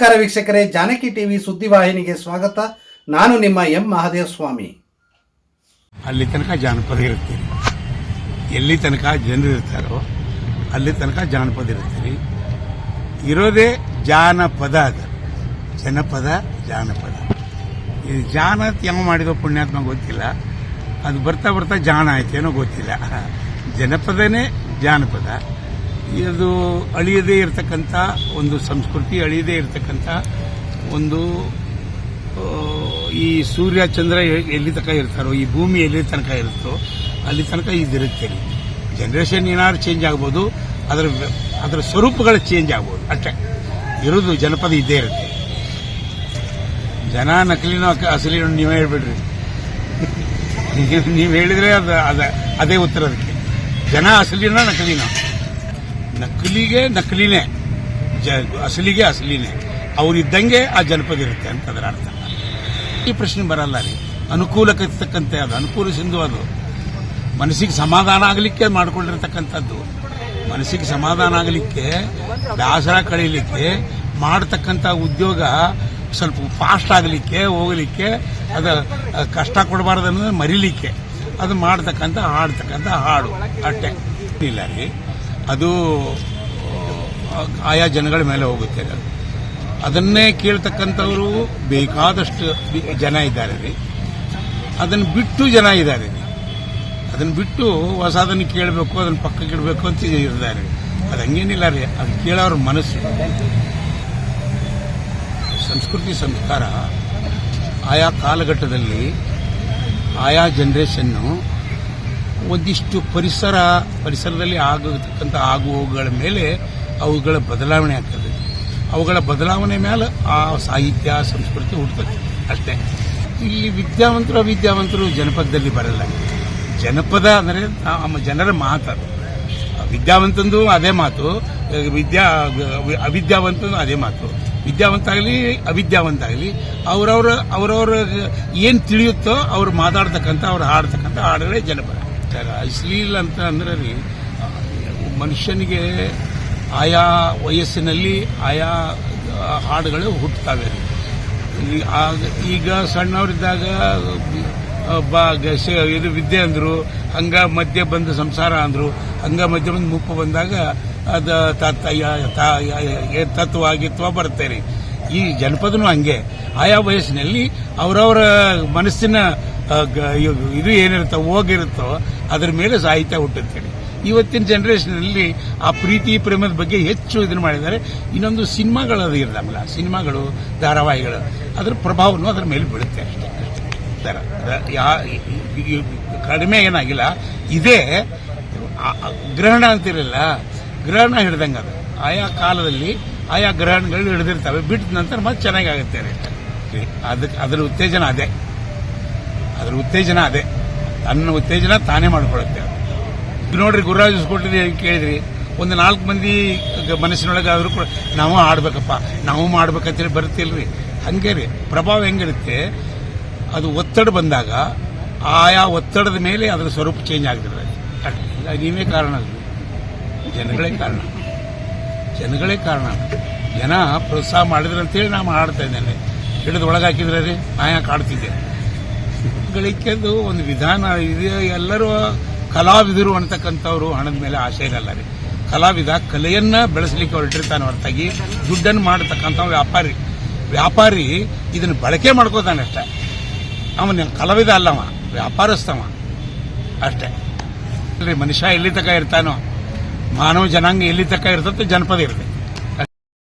ನಮಸ್ಕಾರ ವೀಕ್ಷಕರೇ, ಜಾನಕಿ ಟಿವಿ ಸುದ್ದಿವಾಹಿನಿಗೆ ಸ್ವಾಗತ. ನಾನು ನಿಮ್ಮ ಎಂ ಮಹಾದೇವ ಸ್ವಾಮಿ ಅಲ್ಲಿ ತನಕ ಜಾನಪದ ಇರ್ತೀರಿ ಎಲ್ಲಿ ತನಕ ಜನರು ಇರ್ತಾರೋ, ಅಲ್ಲಿ ತನಕ ಜಾನಪದ ಇರ್ತೀರಿ ಇರೋದೇ ಜಾನಪದ ಅದು. ಜನಪದ, ಜಾನಪದ. ಇದು ಜಾನ ಯಾವ ಮಾಡಿದೋ ಪುಣ್ಯಾತ್ಮ ಗೊತ್ತಿಲ್ಲ. ಅದು ಬರ್ತಾ ಬರ್ತಾ ಜಾಣ ಆಯ್ತೇನೋ ಗೊತ್ತಿಲ್ಲ. ಜನಪದನೇ ಜಾನಪದ. ಇದು ಅಳಿಯದೇ ಇರತಕ್ಕಂಥ ಒಂದು ಸಂಸ್ಕೃತಿ, ಅಳಿಯದೇ ಇರತಕ್ಕಂಥ ಒಂದು ಈ ಸೂರ್ಯ, ಚಂದ್ರ ಎಲ್ಲಿ ತನಕ ಇರ್ತಾರೋ, ಈ ಭೂಮಿ ಎಲ್ಲಿ ತನಕ ಇರುತ್ತೋ ಅಲ್ಲಿ ತನಕ ಇದಿರುತ್ತೆ. ಜನರೇಷನ್ ಏನಾದ್ರು ಚೇಂಜ್ ಆಗ್ಬೋದು, ಅದರ ಅದರ ಸ್ವರೂಪಗಳು ಚೇಂಜ್ ಆಗ್ಬೋದು. ಅಷ್ಟೇ. ಇರೋದು ಜನಪದ ಇದ್ದೇ ಇರುತ್ತೆ. ಜನ ನಕಲಿನೋ ಅಸಲಿನೋ ನೀವೇ ಹೇಳ್ಬಿಡ್ರಿ. ನೀವು ಹೇಳಿದ್ರೆ ಅದು, ಅದ, ಅದೇ ಉತ್ತರ ಅದಕ್ಕೆ. ಜನ ಅಸಲಿನೋ ನಕಲಿನೋ. ನಕಲಿಗೆ ನಕಲಿನೇ, ಜ, ಅಸಲಿಗೆ ಅಸಲಿನೇ. ಅವರಿದ್ದಂಗೆ ಆ ಜನಪದ ಇರುತ್ತೆ ಅಂತ ಅದರ ಅರ್ಥ. ಈ ಪ್ರಶ್ನೆ ಬರಲ್ಲ ರೀ. ಅನುಕೂಲಕ್ಕೆ ತಕ್ಕಂತೆ ಅದು, ಅನುಕೂಲ ಸಿಂಧು ಅದು. ಮನಸ್ಸಿಗೆ ಸಮಾಧಾನ ಆಗಲಿಕ್ಕೆ ಮಾಡ್ಕೊಂಡಿರ್ತಕ್ಕಂಥದ್ದು. ಮನಸ್ಸಿಗೆ ಸಮಾಧಾನ ಆಗಲಿಕ್ಕೆ ಬೇಸರ ಕಳೀಲಿಕ್ಕೆ, ಮಾಡತಕ್ಕಂಥ ಉದ್ಯೋಗ ಸ್ವಲ್ಪ ಫಾಸ್ಟ್ ಆಗಲಿಕ್ಕೆ, ಹೋಗಲಿಕ್ಕೆ, ಅದು ಕಷ್ಟ ಕೊಡಬಾರ್ದು ಅನ್ನೋದು ಮರಿಲಿಕ್ಕೆ. ಅದು ಮಾಡ್ತಕ್ಕಂಥ ಹಾಡ್ತಕ್ಕಂಥ ಹಾಡು ಅಟ್ಟೆ ಇಲ್ಲ ರೀ. ಅದು, ಆಯಾ ಜನಗಳ ಮೇಲೆ ಹೋಗುತ್ತೆ. ಅದು ಅದನ್ನೇ ಕೇಳ್ತಕ್ಕಂಥವರು ಬೇಕಾದಷ್ಟು ಜನ ಇದ್ದಾರೆ ರೀ ಅದನ್ನು ಬಿಟ್ಟು ಜನ ಇದ್ದಾರೆ ರೀ ಅದನ್ನು ಬಿಟ್ಟು ಹೊಸದನ್ನು ಕೇಳಬೇಕು, ಅದನ್ನು ಪಕ್ಕಕ್ಕೆ ಇಡಬೇಕು ಅಂತ ಇದ್ದಾರೆ. ಅದು ಹಂಗೇನಿಲ್ಲ ರೀ, ಅದು ಕೇಳೋರ ಮನಸ್ಸು. ಸಂಸ್ಕೃತಿ ಸಂಸ್ಕಾರ ಆಯಾ ಕಾಲಘಟ್ಟದಲ್ಲಿ ಆಯಾ ಜನ್ರೇಷನ್ನು ಒಂದಿಷ್ಟು ಪರಿಸರ, ಪರಿಸರದಲ್ಲಿ ಆಗತಕ್ಕಂಥ ಆಗುಹೋಗುಗಳ ಮೇಲೆ ಅವುಗಳ ಬದಲಾವಣೆ ಆಗ್ತದೆ. ಅವುಗಳ ಬದಲಾವಣೆ ಮೇಲೆ ಆ ಸಾಹಿತ್ಯ, ಸಂಸ್ಕೃತಿ ಹುಡ್ತದೆ ಅಷ್ಟೇ. ಇಲ್ಲಿ ವಿದ್ಯಾವಂತರು, ಅವಿದ್ಯಾವಂತರು ಜನಪದದಲ್ಲಿ ಬರಲ್ಲ. ಜನಪದ ಅಂದರೆ ನಮ್ಮ ಜನರ ಮಾತದು ವಿದ್ಯಾವಂತಂದು ಅದೇ ಮಾತು, ವಿದ್ಯಾ, ಅವಿದ್ಯಾವಂತಂದು ಅದೇ ಮಾತು. ವಿದ್ಯಾವಂತ ಆಗಲಿ ಅವಿದ್ಯಾವಂತ ಆಗಲಿ ಅವರವ್ರ ಅವರವ್ರ ಏನು ತಿಳಿಯುತ್ತೋ ಅವ್ರು ಮಾತಾಡ್ತಕ್ಕಂಥ, ಅವ್ರು ಹಾಡ್ತಕ್ಕಂಥ ಹಾಡುಗಳೇ ಜನಪದ. ಸರ್ ಅಶ್ಲೀಲ ಅಂತ ಅಂದ್ರೆ ರೀ ಮನುಷ್ಯನಿಗೆ ಆಯಾ ವಯಸ್ಸಿನಲ್ಲಿ ಆಯಾ ಹಾಡುಗಳು ಹುಟ್ಟುತ್ತವೆ ರೀ. ಈಗ ಸಣ್ಣವರಿದ್ದಾಗ ಬಾ ಇದು ವಿದ್ಯೆ ಅಂದ್ರು, ಹಂಗ ಮಧ್ಯೆ ಬಂದು ಸಂಸಾರ ಅಂದ್ರು, ಹಂಗ ಮಧ್ಯೆ ಬಂದು ಮುಪ್ಪು ಬಂದಾಗ ಅದ ತತ್ವ ಆಗಿತ್ವ ಬರುತ್ತೆ ರೀ. ಈ ಜನಪದನು ಹಂಗೆ. ಆಯಾ ವಯಸ್ಸಿನಲ್ಲಿ ಅವರವರ ಮನಸ್ಸಿನ ಇದು- ಏನಿರುತ್ತೋ, ಹೋಗಿರುತ್ತೋ, ಅದ್ರ ಮೇಲೆ ಸಾಹಿತ್ಯ ಹುಟ್ಟುತ್ತೆ ಇವತ್ತಿನ ಇವತ್ತಿನ ಜನರೇಷನಲ್ಲಿ ಆ ಪ್ರೀತಿ, ಪ್ರೇಮದ ಬಗ್ಗೆ ಹೆಚ್ಚು ಇದನ್ನು ಮಾಡಿದ್ದಾರೆ. ಇನ್ನೊಂದು ಸಿನಿಮಾಗಳು ಅದು ಇರಲ್ಲ ಸಿನಿಮಾಗಳು, ಧಾರಾವಾಹಿಗಳು, ಅದರ ಪ್ರಭಾವನು ಅದರ ಮೇಲೆ ಬೀಳುತ್ತೆ ಅಷ್ಟೇ. ಕಡಿಮೆ ಏನಾಗಿಲ್ಲ. ಇದೇ ಗ್ರಹಣ ಅಂತಿರಲ್ಲ, ಗ್ರಹಣ ಹಿಡ್ದಂಗೆ ಅದು. ಆಯಾ ಕಾಲದಲ್ಲಿ, ಆಯಾ ಗ್ರಹಣಗಳು ಹಿಡಿದಿರ್ತವೆ. ಬಿಟ್ಟ ನಂತರ ಮತ್ತೆ ಚೆನ್ನಾಗಾಗುತ್ತೆ. ರೀ ಅದಕ್ಕೆ, ಅದರ ಉತ್ತೇಜನ ಅದೇ. ಅದರ ಉತ್ತೇಜನ ಅದೇ. ತನ್ನ ಉತ್ತೇಜನ ತಾನೇ ಮಾಡಿಕೊಳ್ಳುತ್ತೆ. ಅದು. ನೋಡ್ರಿ ಗುರುರಾಜ್ ಕೊಟ್ಟಿದ್ರಿ ಕೇಳಿದ್ರಿ? ಒಂದು ನಾಲ್ಕು ಮಂದಿ ಗ- ಮನಸ್ಸಿನೊಳಗೆ ಆದ್ರೂ ಕೂಡ ನಾವು ಆಡ್ಬೇಕಪ್ಪ. ನಾವು ಮಾಡ್ಬೇಕಂತೇಳಿ ಬರ್ತಿಲ್ರಿ ಹಂಗೆ ರೀ. ಪ್ರಭಾವ ಹೆಂಗಿರುತ್ತೆ? ಅದು ಒತ್ತಡ ಬಂದಾಗ ಆಯಾ ಒತ್ತಡದ ಮೇಲೆ ಅದರ ಸ್ವರೂಪ ಚೇಂಜ್ ಆಗ್ತಿರ್ತದೆ. ನೀವೇ ಕಾರಣ ಅಲ್ರಿ. ಜನಗಳೇ ಕಾರಣ. ಜನಗಳೇ ಕಾರಣ. ಜನ ಪ್ರೋತ್ಸಾಹ ಮಾಡಿದ್ರು ಅಂತೇಳಿ ನಾವು ಆಡ್ತಾ ಇದ್ದೇನೆ. ಹಿಡಿದು ಒಳಗಾಕಿದ್ರೆ ನಾ ಯಾಕೆ ಆಡ್ತಿದ್ದೆ ಗಳಿಕೆದು ಒಂದು ವಿಧಾನ ಇದೆ. ಎಲ್ಲರೂ ಕಲಾವಿದರು ಅಂತಕ್ಕಂಥವ್ರು ಹಣದ ಮೇಲೆ ಆಸೆ ಇರಲ್ಲ ರೀ. ಕಲಾವಿದ ಕಲೆಯನ್ನ ಬೆಳೆಸಲಿಕ್ಕೆ ಹೊರಟಿರ್ತಾನೆ ಹೊರತಾಗಿ ದುಡ್ಡನ್ನು ಮಾಡತಕ್ಕಂಥ ವ್ಯಾಪಾರಿ. ವ್ಯಾಪಾರಿ ಇದನ್ನು ಬಳಕೆ ಮಾಡ್ಕೋತಾನೆ ಅಷ್ಟೇ. ಅವನ ಕಲಾವಿದ ಅಲ್ಲವ, ವ್ಯಾಪಾರಸ್ಥವ ಅಷ್ಟೇ. ಅಲ್ರಿ ಮನುಷ್ಯ ಎಲ್ಲಿ ತಕ ಇರ್ತಾನೋ, ಮಾನವ ಜನಾಂಗ ಎಲ್ಲಿ ತಕ ಇರ್ತದೆ ಜನಪದ ಇರುತ್ತೆ.